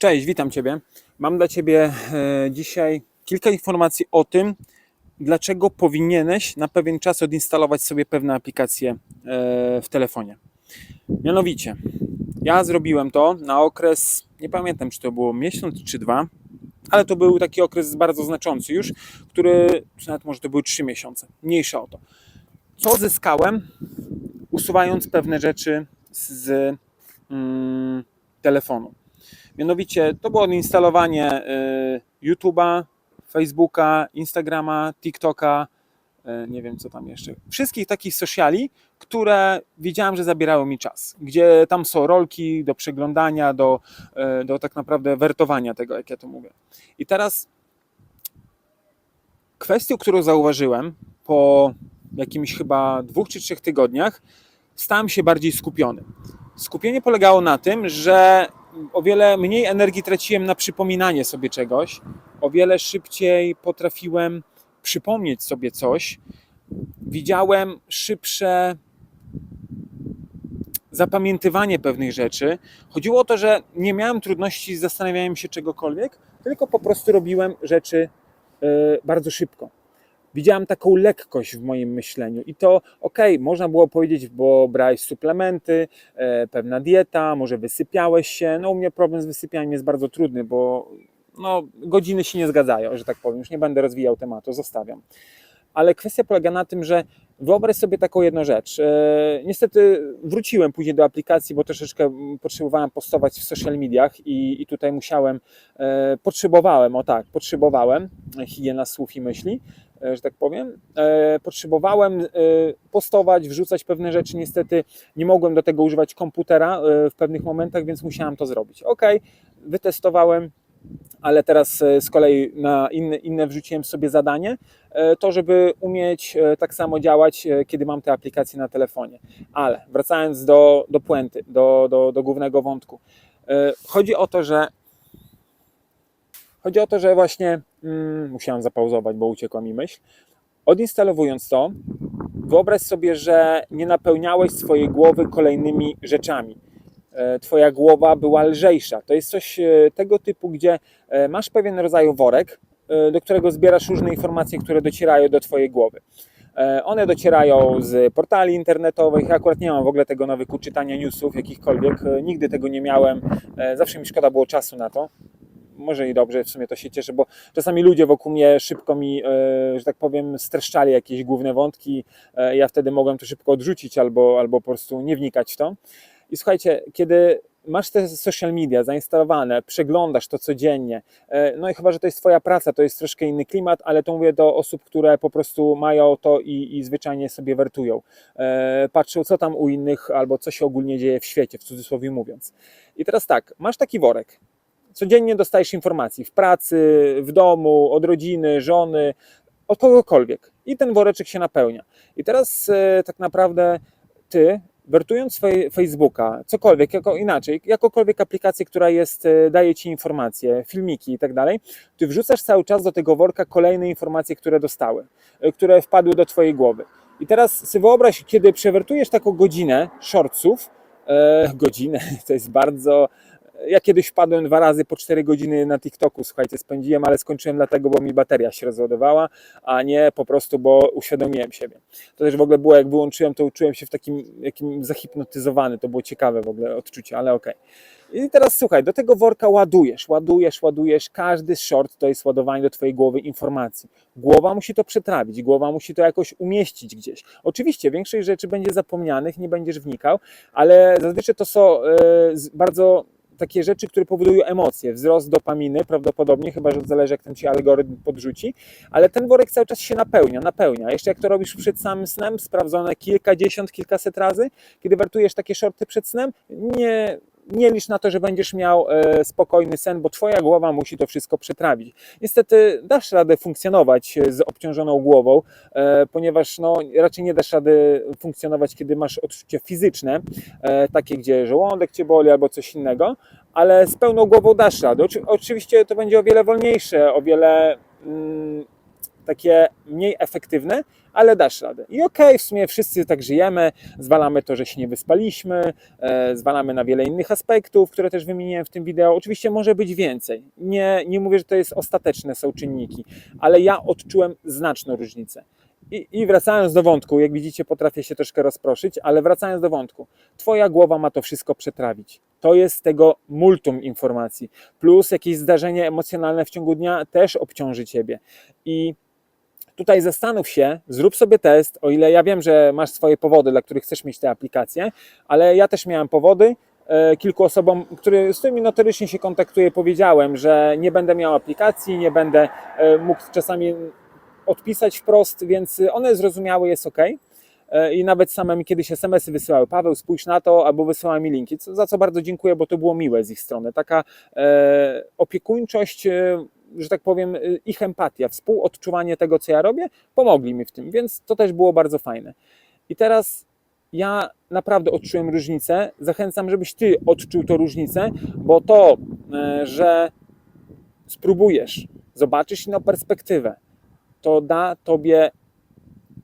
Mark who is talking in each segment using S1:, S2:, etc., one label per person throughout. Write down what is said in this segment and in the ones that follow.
S1: Cześć, witam Ciebie. Mam dla Ciebie e, dzisiaj kilka informacji o tym, dlaczego powinieneś na pewien czas odinstalować sobie pewne aplikacje e, w telefonie. Mianowicie, ja zrobiłem to na okres, nie pamiętam czy to było miesiąc czy dwa, ale to był taki okres bardzo znaczący już, który, nawet może to były trzy miesiące, mniejsza o to. Co zyskałem, usuwając pewne rzeczy z mm, telefonu? Mianowicie to było odinstalowanie y, YouTube'a, Facebooka, Instagrama, TikToka, y, nie wiem co tam jeszcze. Wszystkich takich sociali, które wiedziałem, że zabierały mi czas. Gdzie tam są rolki do przeglądania, do, y, do tak naprawdę wertowania tego, jak ja to mówię. I teraz kwestią, którą zauważyłem po jakimś chyba dwóch czy trzech tygodniach, stałem się bardziej skupiony. Skupienie polegało na tym, że o wiele mniej energii traciłem na przypominanie sobie czegoś, o wiele szybciej potrafiłem przypomnieć sobie coś. Widziałem szybsze zapamiętywanie pewnych rzeczy. Chodziło o to, że nie miałem trudności z zastanawianiem się czegokolwiek, tylko po prostu robiłem rzeczy e, bardzo szybko. Widziałem taką lekkość w moim myśleniu i to okej, można było powiedzieć, bo brałeś suplementy, e, pewna dieta, może wysypiałeś się. No u mnie problem z wysypianiem jest bardzo trudny, bo no, godziny się nie zgadzają, że tak powiem. Już nie będę rozwijał tematu, zostawiam. Ale kwestia polega na tym, że wyobraź sobie taką jedną rzecz. E, niestety wróciłem później do aplikacji, bo troszeczkę potrzebowałem postować w social mediach i, i tutaj musiałem, e, potrzebowałem, o tak, potrzebowałem, higiena słów i myśli, że tak powiem, e, potrzebowałem e, postować, wrzucać pewne rzeczy. Niestety nie mogłem do tego używać komputera e, w pewnych momentach, więc musiałem to zrobić. Ok, wytestowałem, ale teraz e, z kolei na inne, inne wrzuciłem sobie zadanie, e, to żeby umieć e, tak samo działać, e, kiedy mam te aplikacje na telefonie. Ale wracając do, do puenty, do, do, do głównego wątku. E, Chodzi o to, że chodzi o to, że właśnie mm, musiałem zapauzować, bo uciekła mi myśl. Odinstalowując to, wyobraź sobie, że nie napełniałeś swojej głowy kolejnymi rzeczami e, twoja głowa była lżejsza. To jest coś e, tego typu, gdzie e, masz pewien rodzaj worek, do którego zbierasz różne informacje, które docierają do twojej głowy. One docierają z portali internetowych. Ja akurat nie mam w ogóle tego nawyku czytania newsów jakichkolwiek. Nigdy tego nie miałem. Zawsze mi szkoda było czasu na to. Może i dobrze, w sumie to się cieszę, bo czasami ludzie wokół mnie szybko mi, e, że tak powiem, streszczali jakieś główne wątki. E, Ja wtedy mogłem to szybko odrzucić albo, albo po prostu nie wnikać w to. I słuchajcie, kiedy masz te social media zainstalowane, przeglądasz to codziennie, e, no i chyba, że to jest Twoja praca, to jest troszkę inny klimat, ale to mówię do osób, które po prostu mają to i, i zwyczajnie sobie wertują. Patrzą, co tam u innych, albo co się ogólnie dzieje w świecie, w cudzysłowie mówiąc. I teraz tak, masz taki worek. Codziennie dostajesz informacji w pracy, w domu, od rodziny, żony, od kogokolwiek. I ten woreczek się napełnia. I teraz e, tak naprawdę ty wertując Facebooka, cokolwiek, jako inaczej, jakokolwiek aplikację, która jest, e, daje ci informacje, filmiki i tak dalej, ty wrzucasz cały czas do tego worka kolejne informacje, które dostały, e, które wpadły do twojej głowy. I teraz sobie wyobraź, kiedy przewertujesz taką godzinę shortsów, godzinę, to jest bardzo. Ja kiedyś wpadłem dwa razy po 4 godziny na TikToku, słuchajcie, spędziłem, ale skończyłem dlatego, bo mi bateria się rozładowała, a nie po prostu, bo uświadomiłem siebie. To też w ogóle było, jak wyłączyłem, to uczułem się w takim, jakim zahipnotyzowany, to było ciekawe w ogóle odczucie, ale okej. I teraz słuchaj, do tego worka ładujesz, ładujesz, ładujesz. Każdy short to jest ładowanie do Twojej głowy informacji. Głowa musi to przetrawić, głowa musi to jakoś umieścić gdzieś. Oczywiście większość rzeczy będzie zapomnianych, nie będziesz wnikał, ale zazwyczaj to są e, bardzo takie rzeczy, które powodują emocje, wzrost dopaminy prawdopodobnie, chyba że zależy jak ten Ci algorytm podrzuci, ale ten worek cały czas się napełnia, napełnia. Jeszcze jak to robisz przed samym snem, sprawdzone kilkadziesiąt, kilkaset razy, kiedy wartujesz takie shorty przed snem, nie, nie licz na to, że będziesz miał e, spokojny sen, bo Twoja głowa musi to wszystko przetrawić. Niestety dasz radę funkcjonować e, z obciążoną głową, e, ponieważ no, raczej nie dasz rady funkcjonować, kiedy masz odczucia fizyczne, takie gdzie żołądek Cię boli albo coś innego, ale z pełną głową dasz radę. Oczy, oczywiście to będzie o wiele wolniejsze, o wiele mm, takie mniej efektywne, ale dasz radę. I okej, w sumie wszyscy tak żyjemy, zwalamy to, że się nie wyspaliśmy, e, zwalamy na wiele innych aspektów, które też wymieniłem w tym wideo. Oczywiście może być więcej. Nie, nie mówię, że to jest ostateczne są czynniki, ale ja odczułem znaczną różnicę. I, I wracając do wątku, jak widzicie, potrafię się troszkę rozproszyć, ale wracając do wątku, Twoja głowa ma to wszystko przetrawić. To jest tego multum informacji. Plus jakieś zdarzenie emocjonalne w ciągu dnia też obciąży Ciebie. I tutaj zastanów się, zrób sobie test, o ile ja wiem, że masz swoje powody, dla których chcesz mieć tę aplikację, ale ja też miałem powody. E, Kilku osobom, który, z którymi notorycznie się kontaktuję, powiedziałem, że nie będę miał aplikacji, nie będę e, mógł czasami odpisać wprost, więc one zrozumiały, jest ok. I nawet same mi kiedyś SMS-y wysyłały. Paweł, spójrz na to, albo wysyłały mi linki, za co bardzo dziękuję, bo to było miłe z ich strony. Taka e, opiekuńczość, e, że tak powiem, e, ich empatia, współodczuwanie tego, co ja robię, pomogli mi w tym, więc to też było bardzo fajne. I teraz ja naprawdę odczułem różnicę. Zachęcam, żebyś ty odczuł tą różnicę, bo to, e, że spróbujesz, zobaczysz inną perspektywę, to da tobie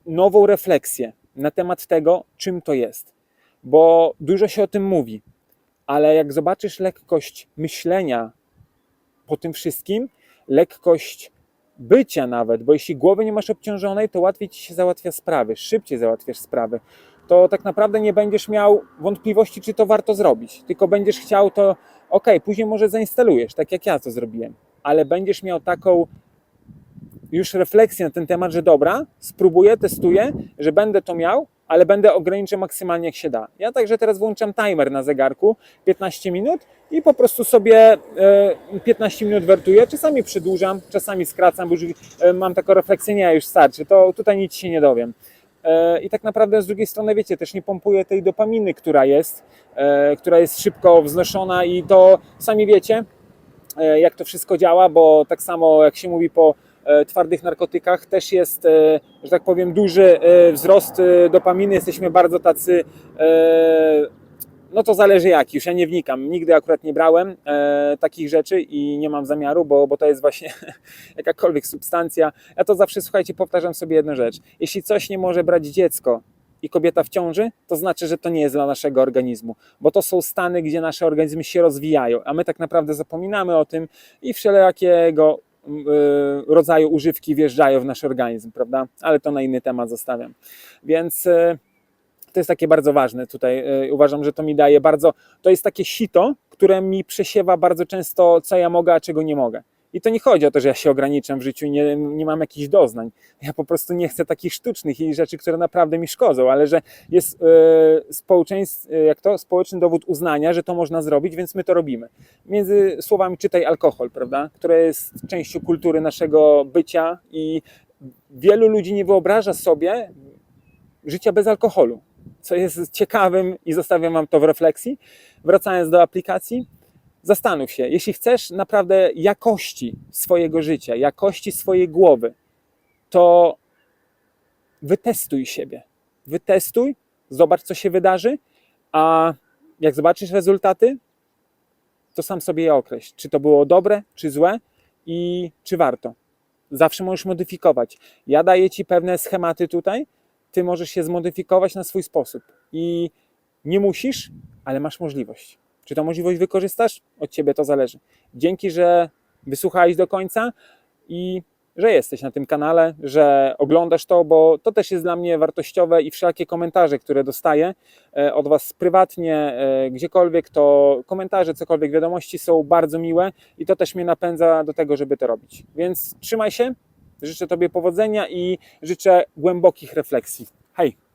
S1: nową refleksję na temat tego, czym to jest. Bo dużo się o tym mówi, ale jak zobaczysz lekkość myślenia po tym wszystkim, lekkość bycia nawet, bo jeśli głowy nie masz obciążonej, to łatwiej ci się załatwia sprawy, szybciej załatwiasz sprawy. To tak naprawdę nie będziesz miał wątpliwości, czy to warto zrobić, tylko będziesz chciał to, ok, później może zainstalujesz, tak jak ja to zrobiłem, ale będziesz miał taką już refleksję na ten temat, że dobra, spróbuję, testuję, że będę to miał, ale będę ograniczał maksymalnie jak się da. Ja także teraz włączam timer na zegarku 15 minut i po prostu sobie e, 15 minut wertuję. Czasami przedłużam, czasami skracam, bo już e, mam taką refleksję, nie, już starczy, to tutaj nic się nie dowiem. E, I tak naprawdę z drugiej strony, wiecie, też nie pompuję tej dopaminy, która jest, e, która jest szybko wznoszona i to sami wiecie, e, jak to wszystko działa, bo tak samo jak się mówi po e, twardych narkotykach też jest, e, że tak powiem, duży e, wzrost e, dopaminy. Jesteśmy bardzo tacy, e, no to zależy jaki, już ja nie wnikam. Nigdy akurat nie brałem e, takich rzeczy i nie mam zamiaru, bo, bo to jest właśnie jakakolwiek substancja. Ja to zawsze, słuchajcie, powtarzam sobie jedną rzecz. Jeśli coś nie może brać dziecko, i kobieta w ciąży, to znaczy, że to nie jest dla naszego organizmu, bo to są stany, gdzie nasze organizmy się rozwijają, a my tak naprawdę zapominamy o tym i wszelakiego rodzaju używki wjeżdżają w nasz organizm, prawda? Ale to na inny temat zostawiam. Więc y, to jest takie bardzo ważne tutaj. y, Uważam, że to mi daje bardzo. To jest takie sito, które mi przesiewa bardzo często, co ja mogę, a czego nie mogę. I to nie chodzi o to, że ja się ograniczam w życiu i nie, nie mam jakichś doznań. Ja po prostu nie chcę takich sztucznych i rzeczy, które naprawdę mi szkodzą, ale że jest e, jak to, społeczny dowód uznania, że to można zrobić, więc my to robimy. Między słowami czytaj alkohol, prawda? Które jest częścią kultury naszego bycia i wielu ludzi nie wyobraża sobie życia bez alkoholu, co jest ciekawym i zostawiam Wam to w refleksji. Wracając do aplikacji, zastanów się, jeśli chcesz naprawdę jakości swojego życia, jakości swojej głowy, to wytestuj siebie. Wytestuj, zobacz, co się wydarzy, a jak zobaczysz rezultaty, to sam sobie je określ, czy to było dobre, czy złe i czy warto. Zawsze możesz modyfikować. Ja daję Ci pewne schematy tutaj, Ty możesz się zmodyfikować na swój sposób i nie musisz, ale masz możliwość. Czy tą możliwość wykorzystasz? Od Ciebie to zależy. Dzięki, że wysłuchałeś do końca i że jesteś na tym kanale, że oglądasz to, bo to też jest dla mnie wartościowe i wszelkie komentarze, które dostaję e, od Was prywatnie, e, gdziekolwiek, to komentarze, cokolwiek, wiadomości są bardzo miłe i to też mnie napędza do tego, żeby to robić. Więc trzymaj się, życzę Tobie powodzenia i życzę głębokich refleksji. Hej!